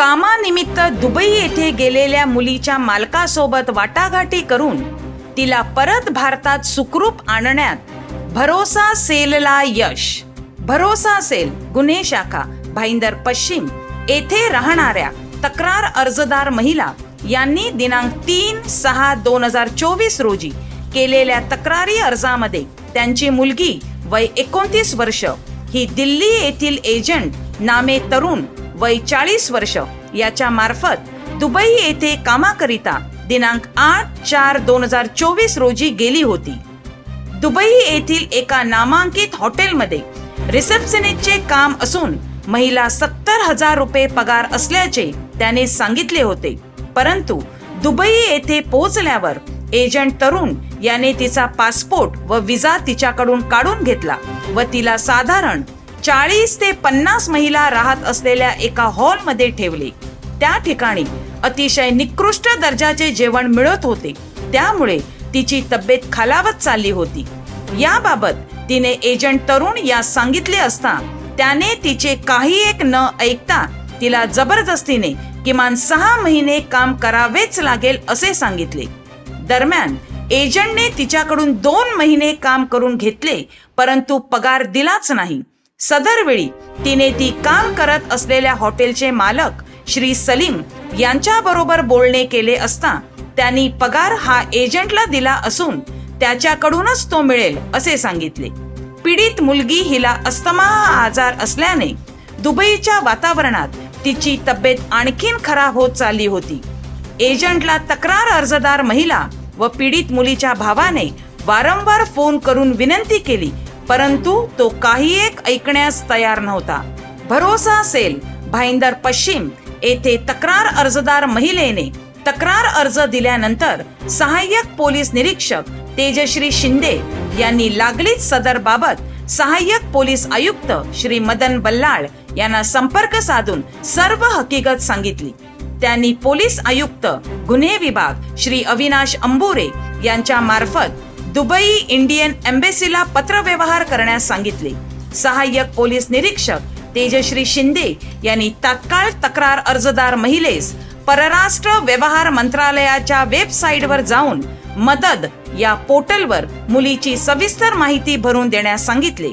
कामानिमित्त दुबई येथे गेलेल्या मुलीच्या मालकासोबत वाटाघाटी करून तिला परत भारतात सुखरूप आणण्यात भरोसा सेलला यश. भरोसा सेल गुन्हे शाखा भाईंदर पश्चिम येथे राहणाऱ्या तक्रार अर्जदार महिला यांनी दिनांक तीन सहा दोन हजार चोवीस रोजी केलेल्या तक्रारी अर्जामध्ये त्यांची मुलगी वय एकोणतीस वर्ष ही दिल्ली येथील एजंट नामे तरुण वय चाळीस वर्ष. याच्या मार्फत दुबई येथे कामाकरिता दिनांक आठ चार दोन हजार चोवीस रोजी गेली होती. दुबई येथील एका नामांकित हॉटेलमध्ये रिसेप्शनिस्टचे काम असून महिला सत्तर हजार रुपये पगार असल्याचे त्याने सांगितले होते. परंतु दुबई येथे पोहोचल्यावर एजंट तरुण याने तिचा पासपोर्ट व विजा तिच्याकडून काढून घेतला व तिला साधारण चाळीस ते पन्नास महिला राहत असलेल्या एका हॉलमध्ये ठेवले. त्या ठिकाणी अतिशय निकृष्ट दर्जाचे जेवण मिळत होते. त्यामुळे तिची तब्येत खालावत चालली होती. याबाबत तिने एजंट तरुण यास सांगितले असता त्याने तिचे काही एक न ऐकता तिला जबरदस्तीने किमान सहा महिने काम करावेच लागेल असे सांगितले. दरम्यान एजंटने तिच्याकडून दोन महिने काम करून घेतले परंतु पगार दिलाच नाही. सदरवेळी तिने ती काम करत असलेल्या हॉटेलचे मालक श्री सलीम यांच्याबरोबर बोलणे केले असता त्यांनी पगार हा एजंटला दिला असून त्याच्याकडूनच तो मिळेल असे सांगितले. पीडित मुलगी हिला अस्तमा आजार असल्याने दुबईच्या वातावरणात तिची तब्येत आणखीन खराब होत चालली होती. एजंटला तक्रार अर्जदार महिला व पीडित मुलीच्या भावाने वारंवार फोन करून विनंती केली परंतु तो काही एक ऐकण्यास तयार नव्हता. भरोसा सेल भाईंदर पश्चिम येथे तक्रार अर्जदार महिलेने तक्रार अर्ज दिल्यानंतर सहाय्यक पोलीस निरीक्षक तेजश्री शिंदे यांनी लागलीच सदर बाबत सहाय्यक पोलीस आयुक्त श्री मदन बल्लाळ यांना संपर्क साधून सर्व हकीकत सांगितली. त्यांनी पोलीस आयुक्त गुन्हे विभाग श्री अविनाश अंबुरे यांच्या मार्फत दुबई इंडियन एम्बेसीला पत्रव्यवहार करण्यास सांगितले. सहाय्यक पोलीस निरीक्षक तेजश्री शिंदे यांनी तात्काळ तक्रार अर्जदार महिलेस परराष्ट्र व्यवहार मंत्रालयाच्या वेबसाईटवर जाऊन मदत या पोर्टलवर मुलीची सविस्तर माहिती भरून देण्यास सांगितले.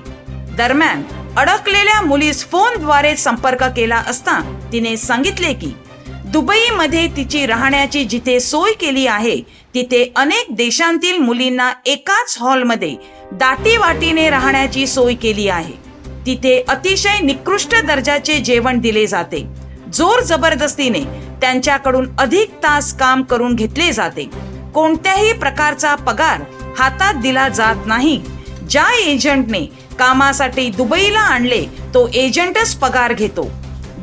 दरम्यान अडकलेल्या मुलीस फोनद्वारे संपर्क केला असता तिने सांगितले की दुबईमध्ये तिची राहण्याची जिथे सोय केली आहे तिथे अनेक देशांतील मुलींना एकाच हॉलमध्ये दाटीवाटीने राहण्याची सोय केली आहे. तिथे अतिशय निकृष्ट दर्जाचे जेवण दिले जाते. जोर जबरदस्तीने त्यांच्याकडून अधिक तास काम करून घेतले जाते. कोणत्याही प्रकारचा पगार हातात दिला जात नाही. ज्या एजंटने कामासाठी दुबईला आणले तो एजंटच पगार घेतो.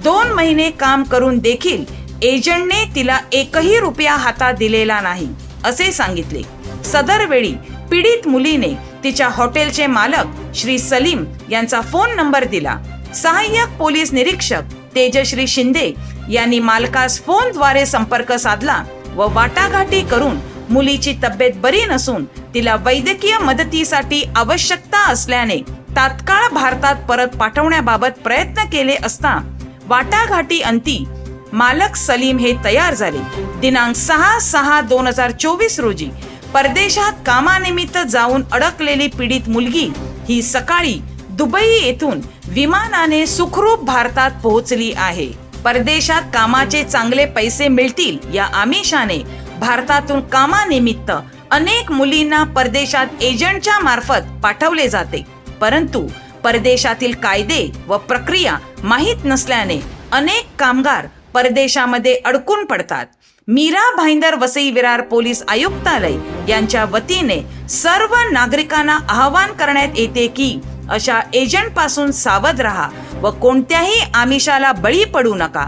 दोन महिने काम करून देखील एजंटने तिला एकही रुपया हातात दिलेला नाही असे सांगितले. सदर वेळी पीडित मुलीने तिच्या हॉटेलचे मालक श्री सलीम यांचा फोन नंबर दिला. सहाय्यक पोलीस निरीक्षक तेजश्री शिंदे यांनी मालकास फोनद्वारे संपर्क साधला व वाटाघाटी करून मुलीची तब्येत बरी नसून तिला वैद्यकीय मदतीसाठी आवश्यकता असल्याने तात्काळ भारतात परत पाठवण्याबाबत प्रयत्न केले असता वाटाघाटी अंती मालक सलीम हे तयार झाले. दिनांक सहा सहा दोन हजार चोवीस रोजी परदेशात कामानिमित्त जाऊन अडकलेली पीडित मुलगी ही सकाळी दुबई येथून विमानाने सुखरूप भारतात पोहोचली आहे. परदेशात कामाचे चांगले पैसे मिळतील या आमिषाने भारतातून कामानिमित्त अनेक मुलींना परदेशात एजंटच्या मार्फत पाठवले जाते. परंतु परदेशातील कायदे व प्रक्रिया माहीत नसल्याने अनेक कामगार परदेशामध्ये अडकून पडतात. मीरा भाईंदर वसई विरार पोलीस आयुक्तालय यांच्या वतीने सर्व नागरिकांना आवाहन करण्यात येते की अशा एजंटपासून सावध राहा व कोणत्याही आमिषाला बळी पडू नका.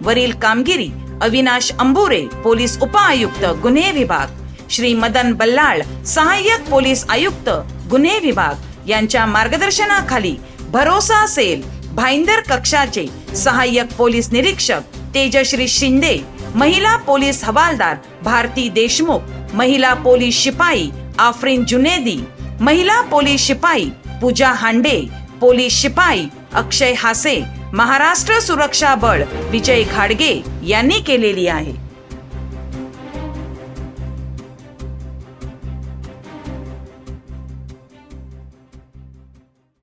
वरील कामगिरी अविनाश अंबुरे पोलीस उपआयुक्त गुन्हे विभाग. श्री मदन बल्लाळ सहाय्यक पोलीस आयुक्त गुन्हे विभाग. यांच्या मार्गदर्शनाखाली भरोसा सेल भाईंदर कक्षाचे सहाय्यक पोलीस निरीक्षक तेजश्री शिंदे महिला पोलीस हवालदार भारती देशमुख महिला पोलीस शिपाई आफरीन जुनेदी महिला पोलीस शिपाई पूजा हांडे पोलीस शिपाई अक्षय हासे महाराष्ट्र सुरक्षा बळ विजय घाडगे यांनी केलेली आहे.